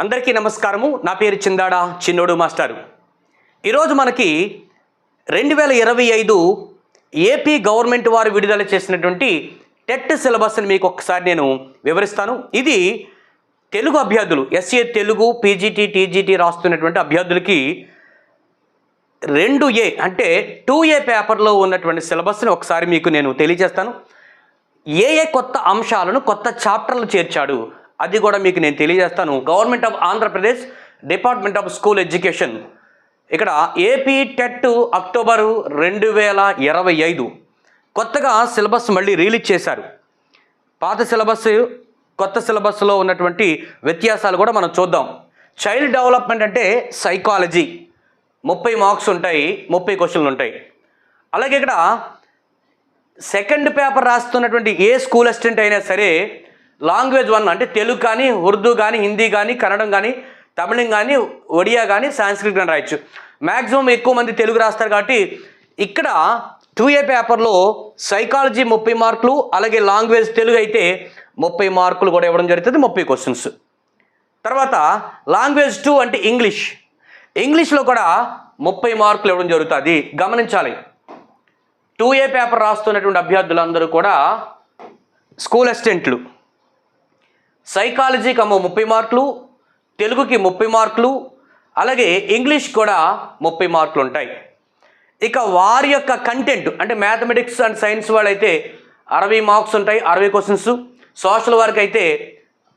అందరికీ నమస్కారము. నా పేరు చిందాడ చిన్నోడు మాస్టారు. ఈరోజు మనకి రెండు వేల ఇరవై ఐదు ఏపీ గవర్నమెంట్ వారు విడుదల చేసినటువంటి టెట్ సిలబస్ని మీకు ఒకసారి నేను వివరిస్తాను. ఇది తెలుగు అభ్యర్థులు ఎస్ఏ తెలుగు పీజీటీ టీజీటీ రాస్తున్నటువంటి అభ్యర్థులకి రెండు ఏ అంటే టూ ఏ పేపర్లో ఉన్నటువంటి సిలబస్ని ఒకసారి మీకు నేను తెలియజేస్తాను. ఏ ఏ కొత్త అంశాలను కొత్త చాప్టర్లు చేర్చాడు అది కూడా మీకు నేను తెలియజేస్తాను. Government of Andhra Pradesh department of school education ఇక్కడ ఏపీ టెట్ అక్టోబరు రెండు వేల ఇరవై ఐదు. కొత్తగా సిలబస్ మళ్ళీ రిలీజ్ చేశారు. పాత సిలబస్ కొత్త సిలబస్లో ఉన్నటువంటి వ్యత్యాసాలు కూడా మనం చూద్దాం. చైల్డ్ డెవలప్మెంట్ అంటే సైకాలజీ ముప్పై మార్క్స్ ఉంటాయి ముప్పై క్వశ్చన్లు ఉంటాయి. అలాగే ఇక్కడ సెకండ్ పేపర్ రాస్తున్నటువంటి ఏ స్కూల్ అసిస్టెంట్ అయినా సరే లాంగ్వేజ్ వన్ అంటే తెలుగు కానీ ఉర్దూ కానీ హిందీ కానీ కన్నడం కానీ తమిళం కానీ ఒడియా కానీ సాంస్క్రిట్ కానీ రాయొచ్చు. మ్యాక్సిమం ఎక్కువ మంది తెలుగు రాస్తారు కాబట్టి ఇక్కడ టూ ఏ పేపర్లో సైకాలజీ ముప్పై మార్కులు అలాగే లాంగ్వేజ్ తెలుగు అయితే ముప్పై మార్కులు కూడా ఇవ్వడం జరుగుతుంది ముప్పై క్వశ్చన్స్ తర్వాత లాంగ్వేజ్ టూ అంటే ఇంగ్లీష్. ఇంగ్లీష్లో కూడా ముప్పై మార్కులు ఇవ్వడం జరుగుతుంది. గమనించాలి. టూ ఏ పేపర్ రాస్తున్నటువంటి అభ్యర్థులందరూ కూడా స్కూల్ అసిస్టెంట్లు సైకాలజీకి అమ్మో ముప్పై మార్కులు తెలుగుకి ముప్పై మార్కులు అలాగే ఇంగ్లీష్ కూడా ముప్పై మార్కులు ఉంటాయి. ఇక వారి యొక్క కంటెంట్ అంటే మ్యాథమెటిక్స్ అండ్ సైన్స్ వాళ్ళైతే అరవై మార్క్స్ ఉంటాయి అరవై క్వశ్చన్స్ సోషల్ వారికి అయితే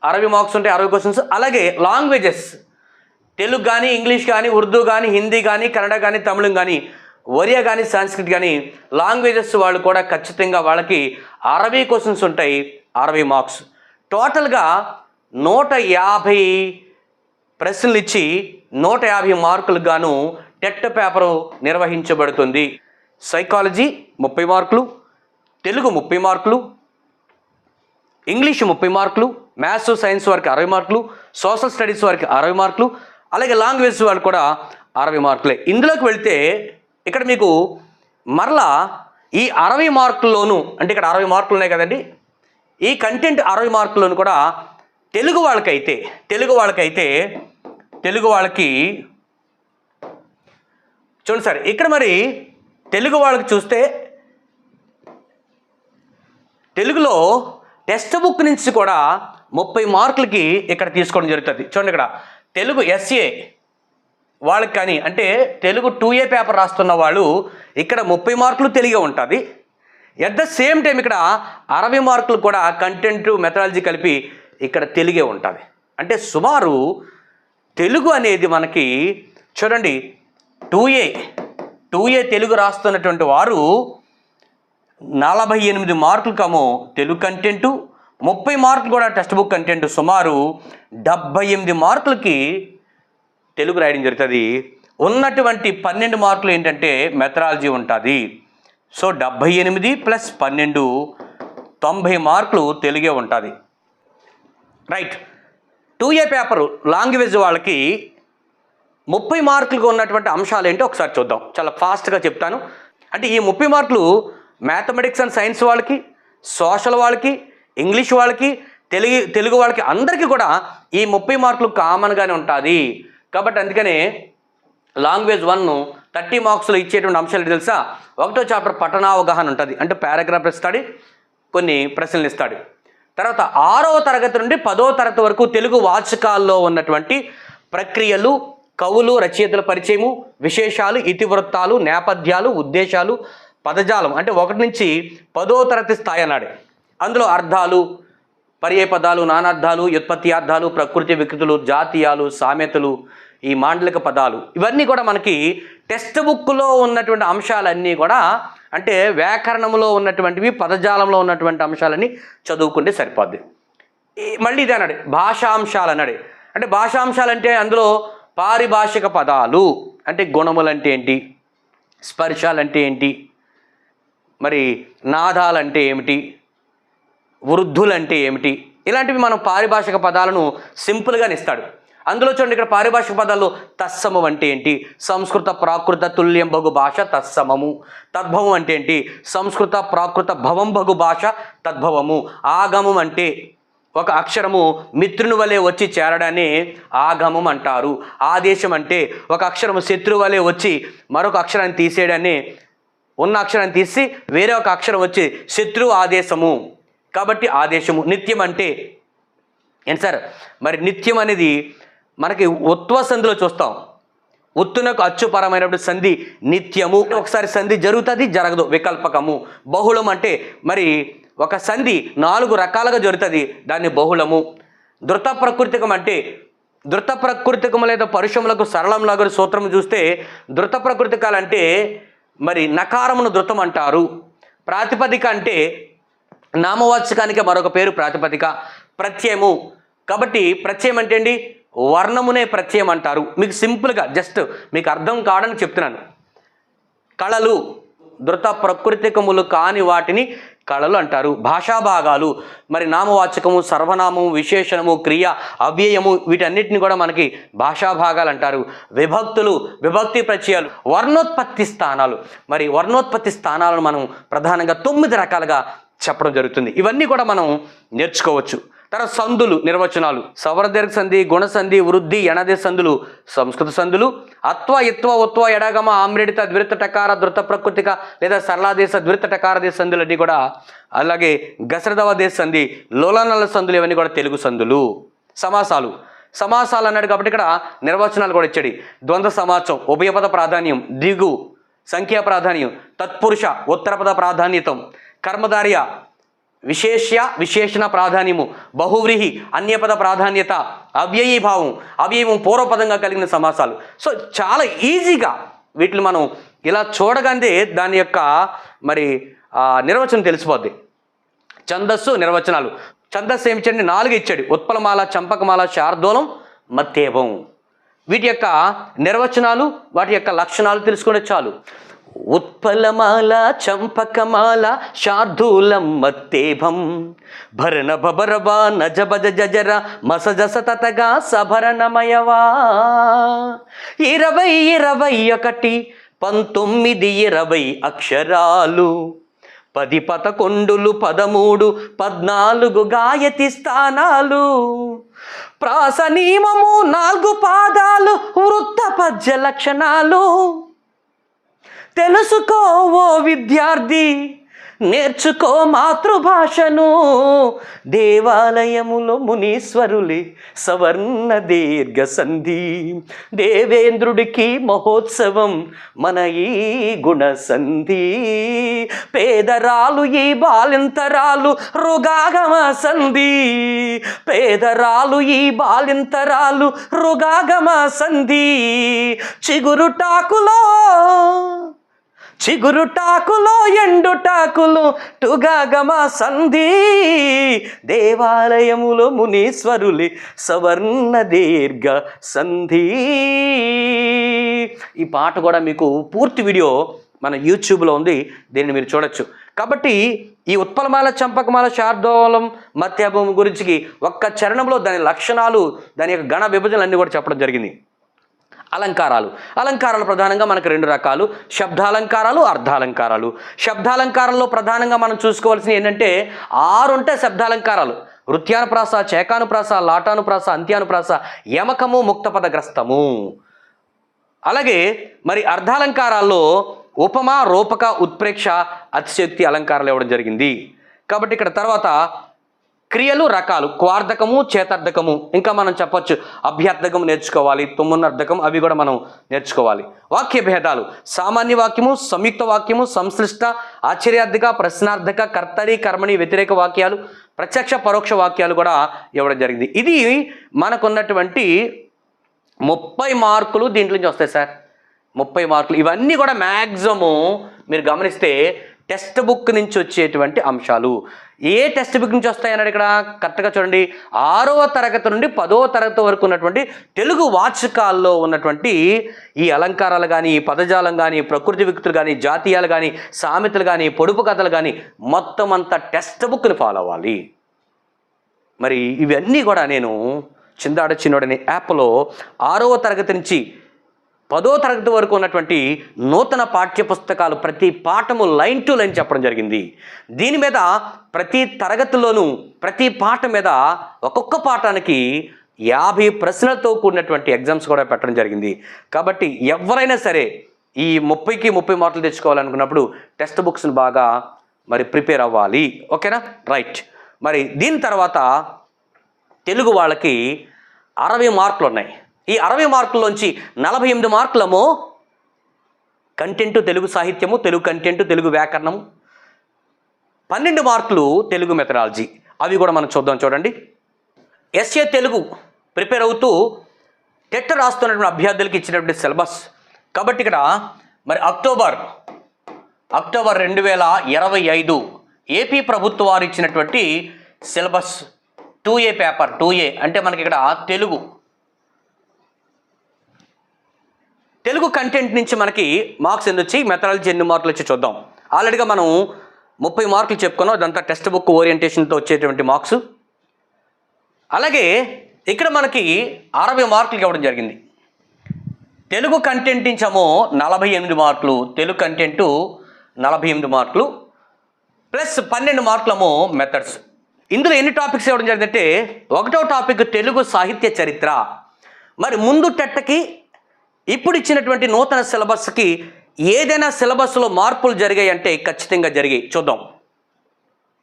అరవై మార్క్స్ ఉంటాయి అరవై క్వశ్చన్స్ అలాగే లాంగ్వేజెస్ తెలుగు కానీ ఇంగ్లీష్ కానీ ఉర్దూ కానీ హిందీ కానీ కన్నడ కానీ తమిళం కానీ ఒరియా కానీ సంస్కృత్ కానీ లాంగ్వేజెస్ వాళ్ళు కూడా ఖచ్చితంగా వాళ్ళకి అరవై క్వశ్చన్స్ ఉంటాయి అరవై మార్క్స్. టోటల్గా నూట యాభై ప్రశ్నలు ఇచ్చి నూట యాభై మార్కులకు గాను టెట్ పేపరు నిర్వహించబడుతుంది. సైకాలజీ ముప్పై మార్కులు తెలుగు ముప్పై మార్కులు ఇంగ్లీష్ ముప్పై మార్కులు మ్యాథ్స్ సైన్స్ వారికి అరవై మార్కులు సోషల్ స్టడీస్ వారికి అరవై మార్కులు అలాగే లాంగ్వేజ్ వారికి కూడా అరవై మార్కులే. ఇందులోకి వెళ్తే ఇక్కడ మీకు మరలా ఈ అరవై మార్కుల్లోనూ అంటే ఇక్కడ అరవై మార్కులు ఉన్నాయి కదండి ఈ కంటెంట్ అరవై మార్కులను కూడా తెలుగు వాళ్ళకైతే తెలుగు వాళ్ళకైతే తెలుగు వాళ్ళకి చూడండి సార్ ఇక్కడ మరి తెలుగు వాళ్ళకి చూస్తే తెలుగులో టెక్స్ట్ బుక్ నుంచి కూడా ముప్పై మార్కులకి ఇక్కడ తీసుకోవడం జరుగుతుంది. చూడండి ఇక్కడ తెలుగు ఎస్ఏ వాళ్ళకి కానీ అంటే తెలుగు టూ ఏ పేపర్ రాస్తున్న వాళ్ళు ఇక్కడ ముప్పై మార్కులు తెలుగే ఉంటుంది. ఎట్ ద సేమ్ టైం ఇక్కడ అరవై మార్కులు కూడా కంటెంట్ మెథడాలజీ కలిపి ఇక్కడ తెలుగే ఉంటుంది అంటే సుమారు తెలుగు అనేది మనకి చూడండి two A two A Telugu రాస్తున్నటువంటి వారు నలభై ఎనిమిది మార్కులు కమో తెలుగు కంటెంటు ముప్పై మార్కులు కూడా టెక్స్ట్ బుక్ కంటెంట్ సుమారు డెబ్బై ఎనిమిది మార్కులకి తెలుగు రాయడం జరుగుతుంది. ఉన్నటువంటి పన్నెండు మార్కులు ఏంటంటే మెథడాలజీ ఉంటుంది. సో డెబ్భై ఎనిమిది ప్లస్ పన్నెండు తొంభై మార్కులు తెలుగే ఉంటుంది. Right two A paper language వాళ్ళకి ముప్పై మార్కులకు ఉన్నటువంటి అంశాలు ఏంటో ఒకసారి చూద్దాం. చాలా ఫాస్ట్గా చెప్తాను. అంటే ఈ ముప్పై మార్కులు మ్యాథమెటిక్స్ అండ్ సైన్స్ వాళ్ళకి సోషల్ వాళ్ళకి ఇంగ్లీష్ వాళ్ళకి తెలుగు తెలుగు వాళ్ళకి అందరికీ కూడా ఈ ముప్పై మార్కులు కామన్గానే ఉంటుంది. కాబట్టి అందుకనే లాంగ్వేజ్ వన్ థర్టీ మార్క్స్లో ఇచ్చేటువంటి అంశాలు తెలుసా? ఒకటో చాప్టర్ పఠనావగాహన ఉంటుంది. అంటే పారాగ్రాఫ్ ఇస్తాడు కొన్ని ప్రశ్నలు ఇస్తాడు. తర్వాత ఆరవ తరగతి నుండి పదో తరగతి వరకు తెలుగు వాచకాల్లో ఉన్నటువంటి ప్రక్రియలు కవులు రచయితల పరిచయము విశేషాలు ఇతివృత్తాలు నేపథ్యాలు ఉద్దేశాలు పదజాలం. అంటే ఒకటి నుంచి పదో తరగతి స్థాయి అన్నాడు. అందులో అర్థాలు పర్యాయ పదాలు నానార్థాలు వ్యుత్పత్తియార్థాలు ప్రకృతి వికృతులు జాతీయాలు సామెతలు ఈ మాండలిక పదాలు. ఇవన్నీ కూడా మనకి టెక్స్ట్ బుక్లో ఉన్నటువంటి అంశాలన్నీ కూడా అంటే వ్యాకరణంలో ఉన్నటువంటివి పదజాలంలో ఉన్నటువంటి అంశాలన్నీ చదువుకుంటే సరిపోద్ది. మళ్ళీ ఇది అన్నాడు భాషాంశాలు అన్నాడు. అంటే భాషాంశాలు అంటే అందులో పారిభాషిక పదాలు. అంటే గుణములు అంటే ఏంటి? స్పర్శాలు అంటే ఏంటి? మరి నాదాలంటే ఏమిటి? వృద్ధులంటే ఏమిటి? ఇలాంటివి మనం పారిభాషిక పదాలను సింపుల్గానే ఇస్తాడు అందులో చూడండి ఇక్కడ పారిభాషిక పదాలు తత్సమం అంటే ఏంటి? సంస్కృత ప్రాకృత తుల్యం బగు భాష తత్సమము. తద్భవం అంటే ఏంటి? సంస్కృత ప్రాకృత భవం బగు భాష తద్భవము. ఆగమం అంటే ఒక అక్షరము మిత్రుని వలె వచ్చి చేరడాన్ని ఆగమం అంటారు. ఆదేశం అంటే ఒక అక్షరము శత్రువు వలె వచ్చి మరొక అక్షరాన్ని తీసేయడాన్ని ఉన్న అక్షరాన్ని తీసి వేరే ఒక అక్షరం వచ్చి శత్రువు ఆదేశము. కాబట్టి ఆదేశము నిత్యం అంటే ఏంటి సార్? మరి నిత్యం అనేది మనకి ఉత్వ సంధిలో చూస్తాం. ఉత్తునకు అచ్చుపరమైనటువంటి సంధి నిత్యము. ఒకసారి సంధి జరుగుతుంది జరగదు వికల్పకము. బహుళం అంటే మరి ఒక సంధి నాలుగు రకాలుగా జరుగుతుంది. దాన్ని బహుళము. ధృత ప్రకృతికం అంటే ధృత ప్రకృతికము లేదా పరుషములకు సరళంలాగా సూత్రం చూస్తే ధృత ప్రకృతికాలు అంటే మరి నకారమును ధృతం అంటారు. ప్రాతిపదిక అంటే నామవాచకానికి మరొక పేరు ప్రాతిపదిక. ప్రత్యయము. కాబట్టి ప్రత్యయం అంటే అండి వర్ణమునే ప్రత్యయం అంటారు. మీకు సింపుల్గా జస్ట్ మీకు అర్థం కాడని చెప్తున్నాను. కళలు దృత ప్రకృతికములు కాని వాటిని కళలు అంటారు. భాషా భాగాలు మరి నామవాచకము సర్వనామము విశేషణము క్రియ అవ్యయము వీటన్నిటిని కూడా మనకి భాషా భాగాలు అంటారు. విభక్తులు విభక్తి ప్రత్యయాలు వర్ణోత్పత్తి స్థానాలు. మరి వర్ణోత్పత్తి స్థానాలను మనం ప్రధానంగా తొమ్మిది రకాలుగా చెప్పడం జరుగుతుంది. ఇవన్నీ కూడా మనం నేర్చుకోవచ్చు. తర్వాత సందులు నిర్వచనాలు. సవర్దీర్ఘ సంధి గుణసంధి వృద్ధి ఎనదే సందులు సంస్కృత సందులు. అత్వ ఇత్వ ఉత్వ ఎడగమ ఆమ్రేడిత ద్విత టకార ధృత ప్రకృతిక లేదా సరళాదేశ ద్విత టకార దేశ సందులన్నీ కూడా అలాగే గసరదవ దేశ సంధి లోలనల సందులు ఇవన్నీ కూడా తెలుగు సందులు. సమాసాలు. సమాసాలు అన్నాడు కాబట్టి ఇక్కడ నిర్వచనాలు కూడా ఇచ్చాడు. ద్వంద్వ సమాసం ఉభయపద ప్రాధాన్యం దిగు సంఖ్యా ప్రాధాన్యం తత్పురుష ఉత్తరపద ప్రాధాన్యతం కర్మధార్య విశేష్య విశేషణ ప్రాధాన్యము బహువ్రీహి అన్యపద ప్రాధాన్యత అవ్యయీభావం అవ్యయము పూర్వపదంగా కలిగిన సమాసాలు. సో చాలా ఈజీగా వీటిని మనం ఇలా చూడగానే దాని యొక్క మరి నిర్వచనం తెలిసిపోద్ది. ఛందస్సు నిర్వచనాలు. ఛందస్సు ఏమి నాలుగు ఇచ్చాడు. ఉత్పలమాల చంపకమాల శార్దూలం మత్తేవం వీటి యొక్క నిర్వచనాలు వాటి యొక్క లక్షణాలు తెలుసుకునే చాలు. ఉత్పలమాల చంపకమాల శార్దూలం మత్తేభం. భరణ బబరబా నజ జజర మసజస తతగా సభరణమయవా. ఇరవై ఇరవై ఒకటి పంతొమ్మిది ఇరవై అక్షరాలు. పది పదకొండులు పదమూడు పద్నాలుగు గాయతి స్థానాలు. ప్రాస నియమము నాలుగు పాదాలు వృత్త పద్య లక్షణాలు. తెలుసుకో ఓ విద్యార్థి నేర్చుకో మాతృభాషను. దేవాలయములో మునీశ్వరులే సవర్ణ దీర్ఘ సంధి. దేవేంద్రుడికి మహోత్సవం మన ఈ గుణ సంధి. పేదరాలు ఈ బాలింతరాలు రుగాగమ సంధి. పేదరాలు ఈ బాలింతరాలు రుగాగమ సంధి. చిగురుటాకులో చిగురుటాకులో ఎండుటాకులు టుగాగమ సంధి. దేవాలయములో మునీశ్వరులి సవర్ణ దీర్ఘ సంధి. ఈ పాట కూడా మీకు పూర్తి వీడియో మన యూట్యూబ్లో ఉంది దీన్ని మీరు చూడొచ్చు. కాబట్టి ఈ ఉత్పలమాల చంపకమాల శార్దోలం మత్యాభూమి గురించి ఒక్క చరణంలో దాని లక్షణాలు దాని యొక్క గణ విభజనలు అన్నీ కూడా చెప్పడం జరిగింది. అలంకారాలు. అలంకారాలు ప్రధానంగా మనకు రెండు రకాలు. శబ్దాలంకారాలు అర్ధాలంకారాలు. శబ్దాలంకారంలో ప్రధానంగా మనం చూసుకోవాల్సింది ఏంటంటే ఆరుంటే శబ్దాలంకారాలు. వృత్యానుప్రాస చేకానుప్రాస లాటానుప్రాస అంత్యానుప్రాస యమకము ముక్తపదగ్రస్తము. అలాగే మరి అర్ధాలంకారాల్లో ఉపమా రూపక ఉత్ప్రేక్ష అతిశక్తి అలంకారాలు ఇవ్వడం జరిగింది. కాబట్టి ఇక్కడ తర్వాత క్రియలు రకాలు క్వార్థకము చేతార్థకము. ఇంకా మనం చెప్పొచ్చు అభ్యర్థకం నేర్చుకోవాలి తుమ్మునర్థకం అవి కూడా మనం నేర్చుకోవాలి. వాక్య భేదాలు. సామాన్య వాక్యము సంయుక్త వాక్యము సంశ్లిష్ట ఆశ్చర్యార్థక ప్రశ్నార్థక కర్తరి కర్మణి వ్యతిరేక వాక్యాలు ప్రత్యక్ష పరోక్ష వాక్యాలు కూడా ఇవ్వడం జరిగింది. ఇది మనకున్నటువంటి ముప్పై మార్కులు దీంట్లో నుంచి వస్తాయి సార్. ముప్పై మార్కులు. ఇవన్నీ కూడా మ్యాక్సిమము మీరు గమనిస్తే టెక్స్ట్ బుక్ నుంచి వచ్చేటువంటి అంశాలు. ఏ టెక్స్ట్ బుక్ నుంచి వస్తాయన్నాడు ఇక్కడ? కరెక్ట్గా చూడండి. ఆరవ తరగతి నుండి పదవ తరగతి వరకు ఉన్నటువంటి తెలుగు వాచకాల్లో ఉన్నటువంటి ఈ అలంకారాలు కానీ పదజాలం కానీ ప్రకృతి వికృతులు కానీ జాతీయాలు కానీ సామెతలు కానీ పొడుపు కథలు కానీ మొత్తం అంతా టెక్స్ట్ బుక్ని ఫాలో అవ్వాలి. మరి ఇవన్నీ కూడా నేను చిందాడ చిన్నోడని యాప్లో ఆరవ తరగతి నుంచి పదో తరగతి వరకు ఉన్నటువంటి నూతన పాఠ్య పుస్తకాలు ప్రతి పాఠము లైన్ టు లైన్ చెప్పడం జరిగింది. దీని మీద ప్రతి తరగతిలోనూ ప్రతి పాఠం మీద ఒక్కొక్క పాఠానికి యాభై ప్రశ్నలతో కూడినటువంటి ఎగ్జామ్స్ కూడా పెట్టడం జరిగింది. కాబట్టి ఎవరైనా సరే ఈ ముప్పైకి ముప్పై మార్కులు తెచ్చుకోవాలనుకున్నప్పుడు టెక్స్ట్ బుక్స్ని బాగా మరి ప్రిపేర్ అవ్వాలి. ఓకేనా? రైట్. మరి దీని తర్వాత తెలుగు వాళ్ళకి అరవై మార్కులు ఉన్నాయి ఈ అరవై మార్కుల్లోంచి నలభై ఎనిమిది మార్కులము కంటెంట్ తెలుగు సాహిత్యము తెలుగు కంటెంట్ తెలుగు వ్యాకరణము. పన్నెండు మార్కులు తెలుగు మెథడాలజీ. అవి కూడా మనం చూద్దాం చూడండి. ఎస్ఏ తెలుగు ప్రిపేర్ అవుతూ టెట్ రాస్తున్నటువంటి అభ్యర్థులకు ఇచ్చినటువంటి సిలబస్. కాబట్టి ఇక్కడ మరి అక్టోబర్ అక్టోబర్ రెండు వేల ఇరవై ఐదు ఏపీ ప్రభుత్వం వారు ఇచ్చినటువంటి syllabus two A paper two A. అంటే మనకి ఇక్కడ తెలుగు తెలుగు కంటెంట్ నుంచి మనకి మార్క్స్ ఎన్ని వచ్చి మెథడాలజీ ఎన్ని మార్కులు వచ్చి చూద్దాం. ఆల్రెడీగా మనం ముప్పై మార్కులు చెప్పుకున్నాం. అదంతా టెక్స్ట్ బుక్ ఓరియంటేషన్తో వచ్చేటువంటి మార్క్స్ అలాగే ఇక్కడ మనకి అరవై మార్కులు ఇవ్వడం జరిగింది. తెలుగు కంటెంట్ నుంచేమో నలభై ఎనిమిది మార్కులు తెలుగు కంటెంటు నలభై ఎనిమిది మార్కులు ప్లస్ పన్నెండు మార్కులేమో మెథడ్స్ ఇందులో ఎన్ని టాపిక్స్ ఇవ్వడం జరిగిందంటే ఒకటో టాపిక్ తెలుగు సాహిత్య చరిత్ర. మరి ముందు టెట్టకి ఇప్పుడు ఇచ్చినటువంటి నూతన సిలబస్కి ఏదైనా సిలబస్లో మార్పులు జరిగాయి అంటే ఖచ్చితంగా జరిగాయి. చూద్దాం.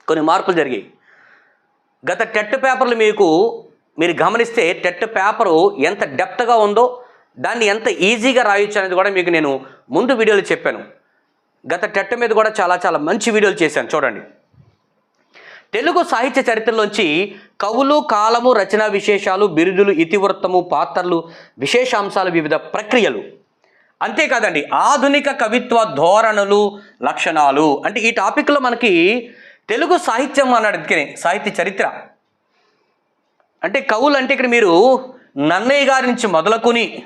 కొన్ని మార్పులు జరిగాయి. గత టెట్ పేపర్లు మీకు మీరు గమనిస్తే టెట్ పేపరు ఎంత డెప్త్గా ఉందో దాన్ని ఎంత ఈజీగా రాయొచ్చు అనేది కూడా మీకు నేను ముందు వీడియోలో చెప్పాను. గత టెట్ మీద కూడా చాలా చాలా మంచి వీడియోలు చేశాను. చూడండి. తెలుగు సాహిత్య చరిత్రలోంచి కవులు కాలము రచనా విశేషాలు బిరుదులు ఇతివృత్తము పాత్రలు విశేషాంశాలు వివిధ ప్రక్రియలు. అంతేకాదండి ఆధునిక కవిత్వ ధోరణులు లక్షణాలు. అంటే ఈ టాపిక్లో మనకి తెలుగు సాహిత్యం అన్నాడు అందుకనే సాహిత్య చరిత్ర. అంటే కవులు అంటే ఇక్కడ మీరు నన్నయ్య గారి నుంచి మొదలుకొని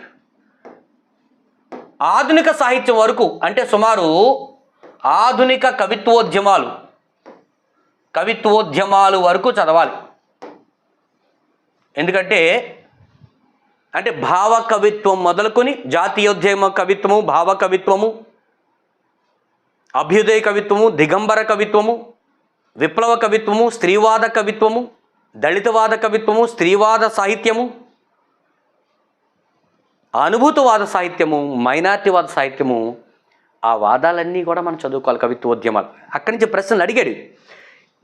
ఆధునిక సాహిత్యం వరకు అంటే సుమారు ఆధునిక కవిత్వోద్యమాలు కవిత్వోద్యమాలు వరకు చదవాలి. ఎందుకంటే అంటే భావ కవిత్వం మొదలుకొని జాతీయోద్యమ కవిత్వము భావ కవిత్వము అభ్యుదయ కవిత్వము దిగంబర కవిత్వము విప్లవ కవిత్వము స్త్రీవాద కవిత్వము దళితవాద కవిత్వము స్త్రీవాద సాహిత్యము అనుభూతివాద సాహిత్యము మైనార్టీవాద సాహిత్యము ఆ వాదాలన్నీ కూడా మనం చదువుకోవాలి కవిత్వోద్యమాలు. అక్కడి నుంచి ప్రశ్నలు అడిగాడు.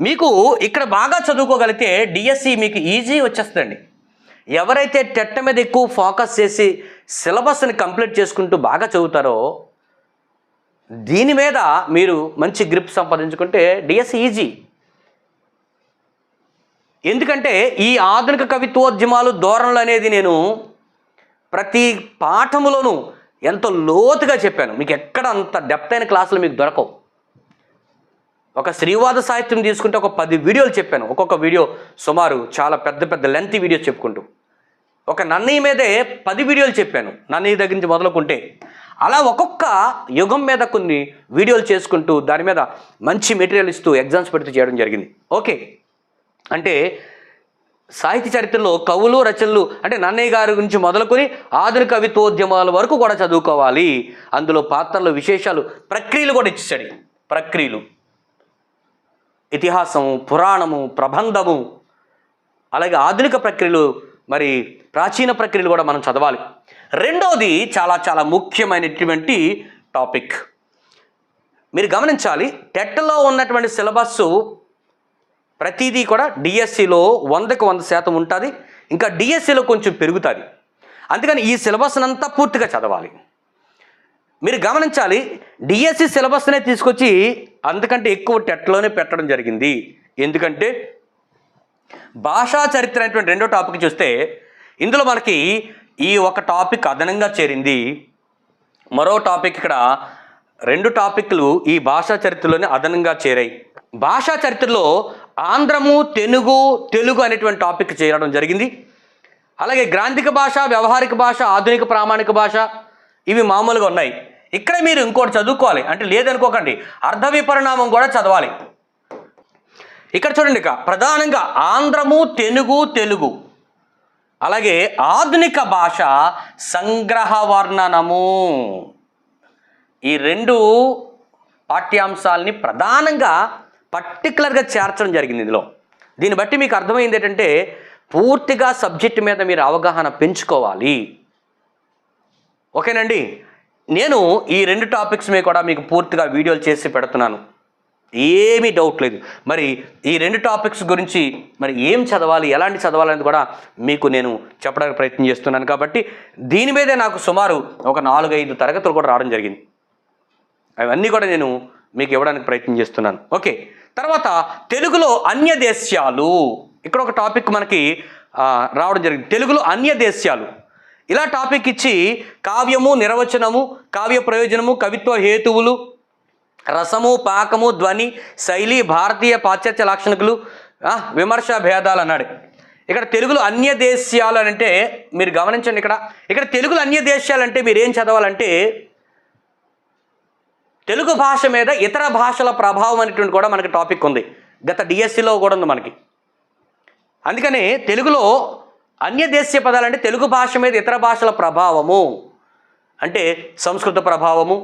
మీకు ఇక్కడ బాగా చదువుకోగలిగితే డిఎస్సి మీకు ఈజీ వచ్చేస్తుందండి. ఎవరైతే టెట్ మీద ఎక్కువ ఫోకస్ చేసి సిలబస్ని కంప్లీట్ చేసుకుంటూ బాగా చదువుతారో దీని మీద మీరు మంచి గ్రిప్ సంపాదించుకుంటే డిఎస్సి ఈజీ ఎందుకంటే ఈ ఆధునిక కవిత్వోద్యమాలు ధోరణులు అనేది నేను ప్రతి పాఠములోనూ ఎంతో లోతుగా చెప్పాను. మీకు ఎక్కడ అంత డెప్త్ అయిన క్లాసులు మీకు దొరకవు. ఒక శ్రీవాద సాహిత్యం తీసుకుంటే ఒక పది వీడియోలు చెప్పాను. ఒక్కొక్క వీడియో సుమారు చాలా పెద్ద పెద్ద లెంత్ వీడియోస్ చెప్పుకుంటూ. ఒక నన్నయ్య మీదే పది వీడియోలు చెప్పాను. నన్నయ్య దగ్గర నుంచి మొదలుకుంటే. అలా ఒక్కొక్క యుగం మీద కొన్ని వీడియోలు చేసుకుంటూ దాని మీద మంచి మెటీరియల్ ఇస్తూ ఎగ్జామ్స్ పెడుతూ చేయడం జరిగింది. ఓకే. అంటే సాహిత్య చరిత్రలో కవులు రచనలు అంటే నన్నయ్య గారి గురించి మొదలుకొని ఆధునిక కవిత్వోద్యమాల వరకు కూడా చదువుకోవాలి. అందులో పాత్రలు విశేషాలు ప్రక్రియలు కూడా ఇచ్చేసాడు ప్రక్రియలు. ఇతిహాసము పురాణము ప్రబంధము అలాగే ఆధునిక ప్రక్రియలు మరి ప్రాచీన ప్రక్రియలు కూడా మనం చదవాలి. రెండవది చాలా చాలా ముఖ్యమైనటువంటి టాపిక్. మీరు గమనించాలి టెట్లో ఉన్నటువంటి సిలబస్ ప్రతిదీ కూడా డిఎస్సిలో వందకు వంద శాతం ఉంటుంది ఇంకా డిఎస్సిలో కొంచెం పెరుగుతుంది. అందుకని ఈ సిలబస్నంతా పూర్తిగా చదవాలి. మీరు గమనించాలి డిఎస్సి సిలబస్నే తీసుకొచ్చి అందుకంటే ఎక్కువ టెట్లోనే పెట్టడం జరిగింది. ఎందుకంటే భాషా చరిత్ర అనేటువంటి రెండో టాపిక్ చూస్తే ఇందులో మనకి ఈ ఒక టాపిక్ అదనంగా చేరింది. మరో టాపిక్ ఇక్కడ రెండు టాపిక్లు ఈ భాషా చరిత్రలోనే అదనంగా చేరాయి. భాషా చరిత్రలో ఆంధ్రము తెలుగు తెలుగు అనేటువంటి టాపిక్ చేరడం జరిగింది. అలాగే గ్రాంధిక భాష వ్యవహారిక భాష ఆధునిక ప్రామాణిక భాష ఇవి మామూలుగా ఉన్నాయి. ఇక్కడ మీరు ఇంకోటి చదువుకోవాలి. అంటే లేదనుకోకండి. అర్ధ విపరిణామం కూడా చదవాలి. ఇక్కడ చూడండి ఇక. ప్రధానంగా ఆంధ్రము తెలుగు తెలుగు. అలాగే ఆధునిక భాష సంగ్రహ వర్ణనము. ఈ రెండు పాఠ్యాంశాలని ప్రధానంగా పర్టికులర్గా చేర్చడం జరిగింది ఇందులో. దీన్ని బట్టి మీకు అర్థమైంది ఏంటంటే పూర్తిగా సబ్జెక్ట్ మీద మీరు అవగాహన పెంచుకోవాలి. ఓకేనండి? నేను ఈ రెండు టాపిక్స్ మీద కూడా మీకు పూర్తిగా వీడియోలు చేసి పెడుతున్నాను. ఏమీ డౌట్ లేదు. మరి ఈ రెండు టాపిక్స్ గురించి మరి ఏం చదవాలి ఎలాంటి చదవాలనేది కూడా మీకు నేను చెప్పడానికి ప్రయత్నం చేస్తున్నాను. కాబట్టి దీని మీదే నాకు సుమారు ఒక నాలుగైదు తరగతులు కూడా రావడం జరిగింది. అవన్నీ కూడా నేను మీకు ఇవ్వడానికి ప్రయత్నం చేస్తున్నాను. ఓకే. తర్వాత తెలుగులో అన్య దేశాలు ఇక్కడ ఒక టాపిక్ మనకి రావడం జరిగింది. తెలుగులో అన్య దేశాలు ఇలా టాపిక్ ఇచ్చి కావ్యము నిర్వచనము కావ్య ప్రయోజనము కవిత్వ హేతువులు రసము పాకము ధ్వని శైలి భారతీయ పాశ్చాత్య లాక్షణికులు విమర్శ భేదాలు అన్నాడు. ఇక్కడ తెలుగులో అన్య దేశాలు అంటే మీరు గమనించండి ఇక్కడ. ఇక్కడ తెలుగులో అన్య దేశాలు అంటే మీరు ఏం చదవాలంటే తెలుగు భాష మీద ఇతర భాషల ప్రభావం అనేటువంటి కూడా మనకి టాపిక్ ఉంది. గత డిఎస్సిలో కూడా ఉంది మనకి. అందుకని తెలుగులో అన్య దేశీయ పదాలు అంటే తెలుగు భాష మీద ఇతర భాషల ప్రభావము. అంటే సంస్కృత ప్రభావము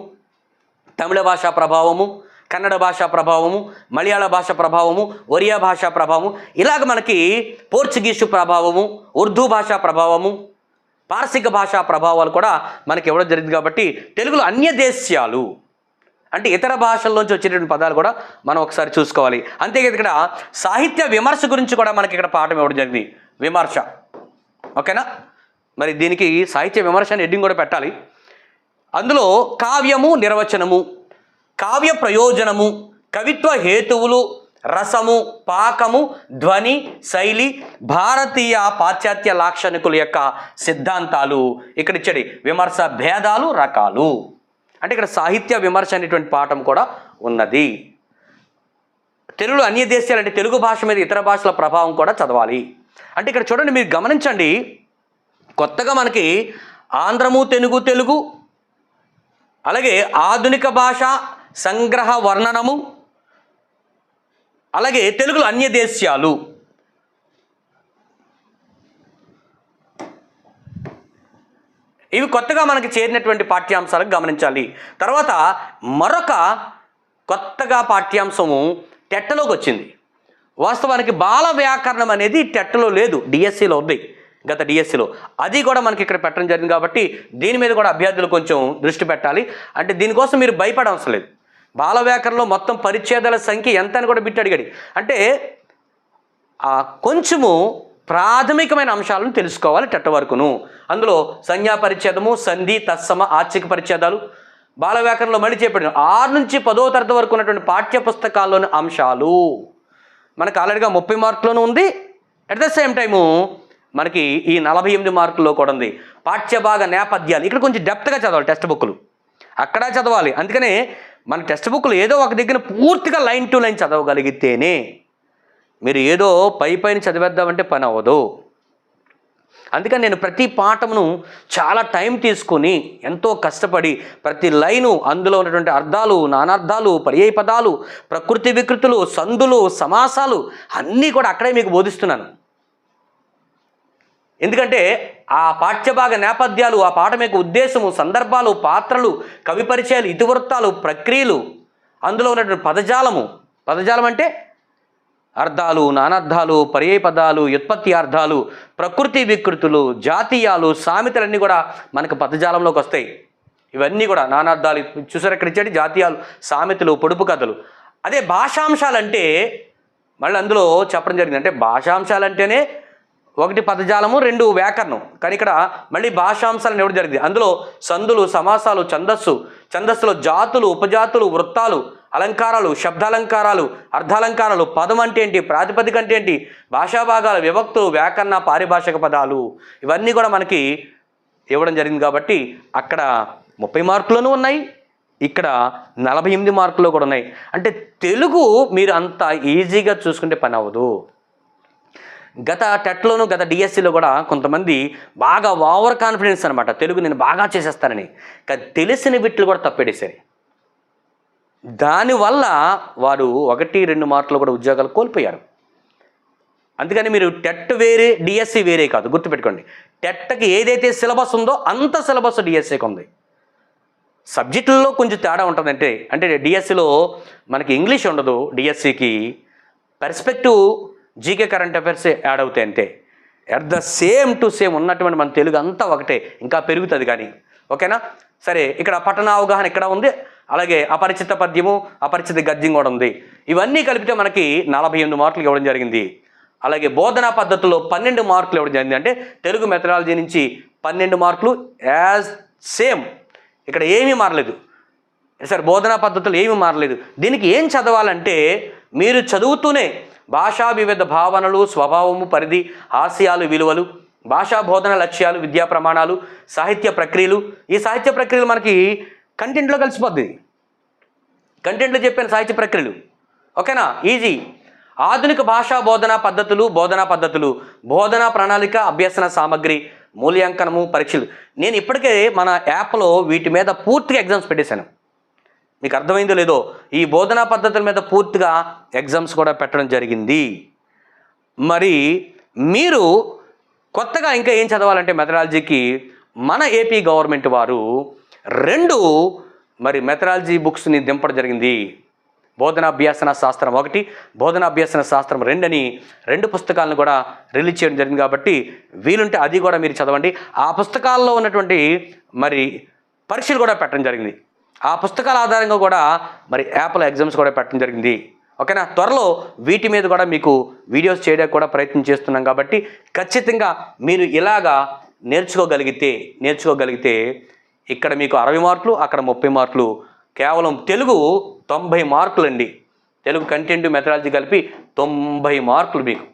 తమిళ భాష ప్రభావము కన్నడ భాష ప్రభావము మలయాళ భాష ప్రభావము ఒరియా భాష ప్రభావము ఇలాగ మనకి పోర్చుగీసు ప్రభావము ఉర్దూ భాష ప్రభావము పార్సిక భాషా ప్రభావాలు కూడా మనకి ఇవ్వడం జరిగింది కాబట్టి తెలుగులో అన్యదేశ్యాలు అంటే ఇతర భాషల్లోంచి వచ్చేటువంటి పదాలు కూడా మనం ఒకసారి చూసుకోవాలి. అంతేకాదు ఇక్కడ సాహిత్య విమర్శ గురించి కూడా మనకి ఇక్కడ పాఠం ఇవ్వడం జరిగింది. విమర్శ. ఓకేనా? మరి దీనికి సాహిత్య విమర్శ అని హెడ్డింగ్ కూడా పెట్టాలి. అందులో కావ్యము నిర్వచనము కావ్య ప్రయోజనము కవిత్వ హేతువులు రసము పాకము ధ్వని శైలి భారతీయ పాశ్చాత్య లాక్షణికుల యొక్క సిద్ధాంతాలు. ఇక్కడ ఇచ్చడి విమర్శ భేదాలు రకాలు. అంటే ఇక్కడ సాహిత్య విమర్శ అనేటువంటి పాఠం కూడా ఉన్నది. తెలుగులో అన్య దేశాలు అంటే తెలుగు భాష మీద ఇతర భాషల ప్రభావం కూడా చదవాలి. అంటే ఇక్కడ చూడండి మీరు గమనించండి కొత్తగా మనకి ఆంధ్రము తెలుగు తెలుగు అలాగే ఆధునిక భాష సంగ్రహ వర్ణనము అలాగే తెలుగులో అన్య దేశాలు ఇవి కొత్తగా మనకి చేరినటువంటి పాఠ్యాంశాలకు గమనించాలి. తర్వాత మరొక కొత్తగా పాఠ్యాంశము టెట్టలోకి వచ్చింది. వాస్తవానికి బాల వ్యాకరణం అనేది టెట్టలో లేదు డిఎస్సిలో ఉంది గత డిఎస్సిలో అది కూడా మనకి ఇక్కడ పెట్టడం జరిగింది కాబట్టి దీని మీద కూడా అభ్యర్థులు కొంచెం దృష్టి పెట్టాలి. అంటే దీనికోసం మీరు భయపడవసరం లేదు. బాల వ్యాకరణంలో మొత్తం పరిచ్ఛేదాల సంఖ్య ఎంత అని కూడా బిట్టి అడిగాడు. అంటే కొంచెము ప్రాథమికమైన అంశాలను తెలుసుకోవాలి టెట్ట వరకును. అందులో సంజ్ఞా పరిచ్ఛేదము సంధి తత్సమ ఆర్థిక పరిచ్ఛేదాలు. బాల వ్యాకరణంలో మళ్ళీ చెప్పాడు ఆరు నుంచి పదో తరగతి వరకు ఉన్నటువంటి పాఠ్య పుస్తకాల్లోని అంశాలు. మనకు ఆల్రెడీగా ముప్పై మార్కులోనూ ఉంది. అట్ ద సేమ్ టైము మనకి ఈ నలభై ఎనిమిది మార్కుల్లో కూడా ఉంది. పాఠ్యభాగ నేపథ్యాలు. ఇక్కడ కొంచెం డెప్త్గా చదవాలి టెక్స్ట్ బుక్లు అక్కడ చదవాలి. అందుకనే మన టెక్స్ట్ బుక్లు ఏదో ఒక దగ్గర పూర్తిగా లైన్ టు లైన్ చదవగలిగితేనే మీరు ఏదో పై పైన చదివేద్దామంటే పని అవ్వదు. అందుకని నేను ప్రతి పాఠమును చాలా టైం తీసుకొని ఎంతో కష్టపడి ప్రతి లైను అందులో ఉన్నటువంటి అర్థాలు నానార్థాలు పర్యాయ పదాలు ప్రకృతి వికృతులు సందులు సమాసాలు అన్నీ కూడా అక్కడే మీకు బోధిస్తున్నాను. ఎందుకంటే ఆ పాఠ్యభాగ నేపథ్యాలు ఆ పాఠం యొక్క ఉద్దేశము సందర్భాలు పాత్రలు కవి పరిచయాలు ఇతివృత్తాలు ప్రక్రియలు అందులో ఉన్నటువంటి పదజాలము. పదజాలం అంటే అర్థాలు నానార్థాలు పర్యాయ పదాలు వ్యుత్పత్తి అర్థాలు ప్రకృతి వికృతులు జాతీయాలు సామెతలన్నీ కూడా మనకు పదజాలంలోకి వస్తాయి. ఇవన్నీ కూడా నానార్థాలు చూసారు ఇక్కడ ఇచ్చేటి? జాతీయాలు సామెతలు పొడుపు కథలు. అదే భాషాంశాలంటే మళ్ళీ అందులో చెప్పడం జరిగింది. అంటే భాషాంశాలంటేనే ఒకటి పదజాలము రెండు వ్యాకరణం. కానీ ఇక్కడ మళ్ళీ భాషాంశాలను ఇవ్వడం జరిగింది. అందులో సందులు సమాసాలు ఛందస్సు. ఛందస్సులో జాతులు ఉపజాతులు వృత్తాలు. అలంకారాలు శబ్దాలంకారాలు అర్థాలంకారాలు పదం అంటే ఏంటి ప్రాతిపదిక అంటే ఏంటి భాషా భాగాలు విభక్తులు వ్యాకరణ పారిభాషిక పదాలు ఇవన్నీ కూడా మనకి ఇవ్వడం జరిగింది కాబట్టి అక్కడ ముప్పై మార్కులను ఉన్నాయి ఇక్కడ నలభై ఎనిమిది మార్కులు కూడా ఉన్నాయి. అంటే తెలుగు మీరు అంత ఈజీగా చూసుకుంటే పని అవ్వదు. గత టెట్లోను గత డిఎస్సిలో కూడా కొంతమంది బాగా ఓవర్ కాన్ఫిడెన్స్ అనమాట తెలుగు నేను బాగా చేసేస్తానని. కానీ తెలిసిన బిట్లు కూడా తప్పేడేశారు దానివల్ల వారు ఒకటి రెండు మార్కులు కూడా ఉద్యోగాలు కోల్పోయారు. అందుకని మీరు టెట్ వేరే డిఎస్సి వేరే కాదు గుర్తుపెట్టుకోండి. టెట్కి ఏదైతే సిలబస్ ఉందో అంత సిలబస్ డిఎస్సికి ఉంది. సబ్జెక్టుల్లో కొంచెం తేడా ఉంటుందంటే అంటే డిఎస్సిలో మనకి ఇంగ్లీష్ ఉండదు డిఎస్సికి perspective GK current affairs add అవుతాయి అంతే. At the same to same ఉన్నటువంటి మన తెలుగు అంతా ఒకటే ఇంకా పెరుగుతుంది కానీ. ఓకేనా? సరే ఇక్కడ పట్టణ అవగాహన ఇక్కడ ఉంది. అలాగే అపరిచిత పద్యము అపరిచిత గద్యం కూడా ఉంది. ఇవన్నీ కలిపితే మనకి నలభై ఎనిమిది మార్కులు ఇవ్వడం జరిగింది. అలాగే బోధనా పద్ధతిలో పన్నెండు మార్కులు ఇవ్వడం జరిగింది. అంటే తెలుగు మెథడాలజీ నుంచి పన్నెండు మార్కులు యాజ్ సేమ్. ఇక్కడ ఏమీ మారలేదు. సరే బోధనా పద్ధతులు ఏమీ మారలేదు. దీనికి ఏం చదవాలంటే మీరు చదువుతూనే భాషా వివిధ భావనలు స్వభావము పరిధి హాస్యాలు విలువలు భాషా బోధన లక్ష్యాలు విద్యా ప్రమాణాలు సాహిత్య ప్రక్రియలు. ఈ సాహిత్య ప్రక్రియలు మనకి కంటెంట్లో కలిసిపోద్ది. కంటెంట్లో చెప్పిన సాహిత్య ప్రక్రియలు. ఓకేనా? ఈజీ. ఆధునిక భాషా బోధనా పద్ధతులు బోధనా పద్ధతులు బోధనా ప్రణాళిక అభ్యసన సామగ్రి మూల్యాంకనము పరీక్షలు. నేను ఇప్పటికే మన యాప్లో వీటి మీద పూర్తిగా ఎగ్జామ్స్ పెట్టేశాను. మీకు అర్థమైందో లేదో? ఈ బోధనా పద్ధతుల మీద పూర్తిగా ఎగ్జామ్స్ కూడా పెట్టడం జరిగింది. మరి మీరు కొత్తగా ఇంకా ఏం చదవాలంటే మెథడాలజీకి మన ఏపీ గవర్నమెంట్ వారు రెండు మరి మెథడాలజీ బుక్స్ని దింపడం జరిగింది. బోధనాభ్యాసన శాస్త్రం ఒకటి బోధనాభ్యాసన శాస్త్రం రెండని రెండు పుస్తకాలను కూడా రిలీజ్ చేయడం జరిగింది కాబట్టి వీలుంటే అది కూడా మీరు చదవండి. ఆ పుస్తకాల్లో ఉన్నటువంటి మరి పరీక్షలు కూడా పెట్టడం జరిగింది. ఆ పుస్తకాల ఆధారంగా కూడా మరి యాపిల్ ఎగ్జామ్స్ కూడా పెట్టడం జరిగింది. ఓకేనా? త్వరలో వీటి మీద కూడా మీకు వీడియోస్ చేయడానికి కూడా ప్రయత్నం చేస్తున్నాం కాబట్టి ఖచ్చితంగా మీరు ఇలాగా నేర్చుకోగలిగితే నేర్చుకోగలిగితే ఇక్కడ మీకు అరవై మార్కులు అక్కడ ముప్పై మార్కులు. కేవలం తెలుగు తొంభై మార్కులు అండి తెలుగు కంటెంట్ మెథడాలజీ కలిపి తొంభై మార్కులు మీకు.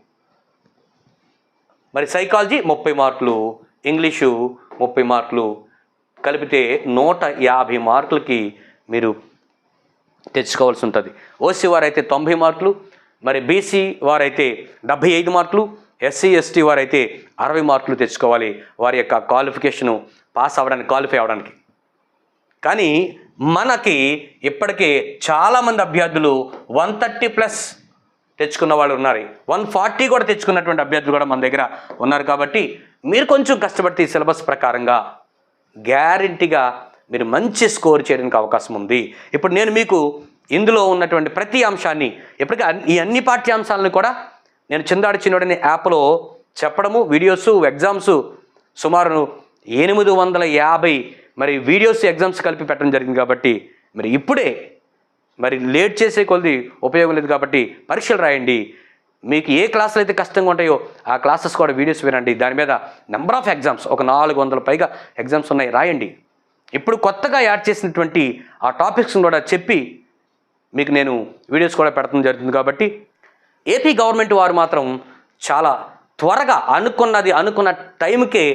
మరి సైకాలజీ ముప్పై మార్కులు ఇంగ్లీషు ముప్పై మార్కులు. కలిపితే నూట యాభై మార్కులకి మీరు తెచ్చుకోవాల్సి ఉంటుంది. ఓసీ వారైతే తొంభై మార్కులు మరి బీసీ వారైతే డెబ్భై ఐదు మార్కులు ఎస్సీ ఎస్టీ వారైతే అరవై మార్కులు తెచ్చుకోవాలి. వారి యొక్క క్వాలిఫికేషను పాస్ అవ్వడానికి క్వాలిఫై అవ్వడానికి. కానీ మనకి ఇప్పటికే చాలామంది అభ్యర్థులు వన్ థర్టీ ప్లస్ తెచ్చుకున్న వాళ్ళు ఉన్నారు. వన్ ఫార్టీ కూడా తెచ్చుకున్నటువంటి అభ్యర్థులు కూడా మన దగ్గర ఉన్నారు కాబట్టి మీరు కొంచెం కష్టపడితే ఈ సిలబస్ ప్రకారంగా గ్యారంటీగా మీరు మంచి స్కోర్ చేయడానికి అవకాశం ఉంది. ఇప్పుడు నేను మీకు ఇందులో ఉన్నటువంటి ప్రతి అంశాన్ని ఇప్పటికీ ఈ అన్ని పాఠ్యాంశాలను కూడా నేను చిందాడి చిన్నోడని యాప్లో చెప్పడము వీడియోస్ ఎగ్జామ్స్ సుమారు ఎనిమిది వందల యాభై మరి వీడియోస్ ఎగ్జామ్స్ కలిపి పెట్టడం జరిగింది కాబట్టి మరి ఇప్పుడే మరి లేట్ చేసే కొద్ది ఉపయోగం లేదు కాబట్టి పరీక్షలు రాయండి. మీకు ఏ క్లాసులు అయితే కష్టంగా ఉంటాయో ఆ క్లాసెస్ కూడా వీడియోస్ వినండి. దాని మీద నెంబర్ ఆఫ్ ఎగ్జామ్స్ ఒక నాలుగు వందల పైగా ఎగ్జామ్స్ ఉన్నాయి. రాయండి. ఇప్పుడు కొత్తగా యాడ్ చేసినటువంటి ఆ టాపిక్స్ని కూడా చెప్పి మీకు నేను వీడియోస్ కూడా పెడతాం జరుగుతుంది కాబట్టి ఏపీ గవర్నమెంట్ వారు మాత్రం చాలా త్వరగా అనుకున్నది అనుకున్న టైంకే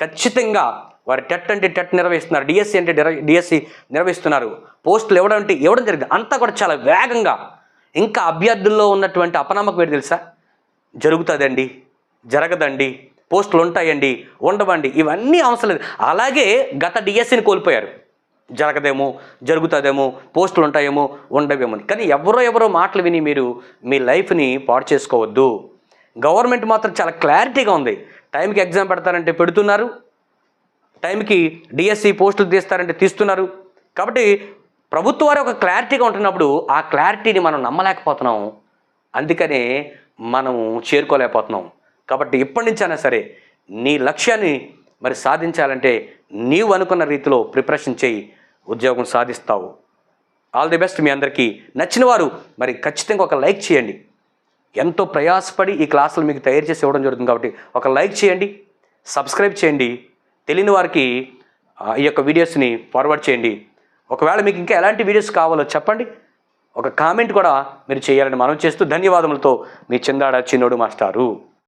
ఖచ్చితంగా వారు టెట్ అంటే టెట్ నిర్వహిస్తున్నారు. డిఎస్సి అంటే డిఎస్సి నిర్వహిస్తున్నారు. పోస్టులు ఇవ్వడం అంటే ఇవ్వడం జరిగింది. అంతా కూడా చాలా వేగంగా. ఇంకా అభ్యర్థుల్లో ఉన్నటువంటి అపనమ్మకం ఏంటి తెలుసా? జరుగుతుందండి. జరగదండి. పోస్టులు ఉంటాయండి. ఉండవండి. ఇవన్నీ అవసరం లేదు. అలాగే గత డిఎస్సిని కోల్పోయారు. జరగదేమో జరుగుతుందేమో పోస్టులు ఉంటాయేమో ఉండవేమో కానీ ఎవరో ఎవరో మాటలు విని మీరు మీ లైఫ్ని పాడు చేసుకోవద్దు. గవర్నమెంట్ మాత్రం చాలా క్లారిటీగా ఉంది. టైంకి ఎగ్జామ్ పెడతారంటే పెడుతున్నారు టైంకి డిఎస్సి పోస్టులు తీస్తారంటే తీస్తున్నారు. కాబట్టి ప్రభుత్వ వారు ఒక క్లారిటీగా ఉంటున్నప్పుడు ఆ క్లారిటీని మనం నమ్మలేకపోతున్నాం. అందుకనే మనము చేరుకోలేకపోతున్నాం. కాబట్టి ఇప్పటి నుంచైనా సరే నీ లక్ష్యాన్ని మరి సాధించాలంటే నీవు అనుకున్న రీతిలో ప్రిపరేషన్ చేయి ఉద్యోగం సాధిస్తావు. ఆల్ ది బెస్ట్ మీ అందరికీ. నచ్చిన వారు మరి ఖచ్చితంగా ఒక లైక్ చేయండి. ఎంతో ప్రయాసపడి ఈ క్లాసులు మీకు తయారు చేసి ఇవ్వడం జరుగుతుంది కాబట్టి ఒక లైక్ చేయండి సబ్స్క్రైబ్ చేయండి తెలియని వారికి ఈ యొక్క వీడియోస్ని ఫార్వర్డ్ చేయండి. ఒకవేళ మీకు ఇంకా ఎలాంటి వీడియోస్ కావాలో చెప్పండి. ఒక కామెంట్ కూడా మీరు చేయాలని మనం చేస్తూ ధన్యవాదములతో మీ చందాడ చిన్నోడు మాస్టారు.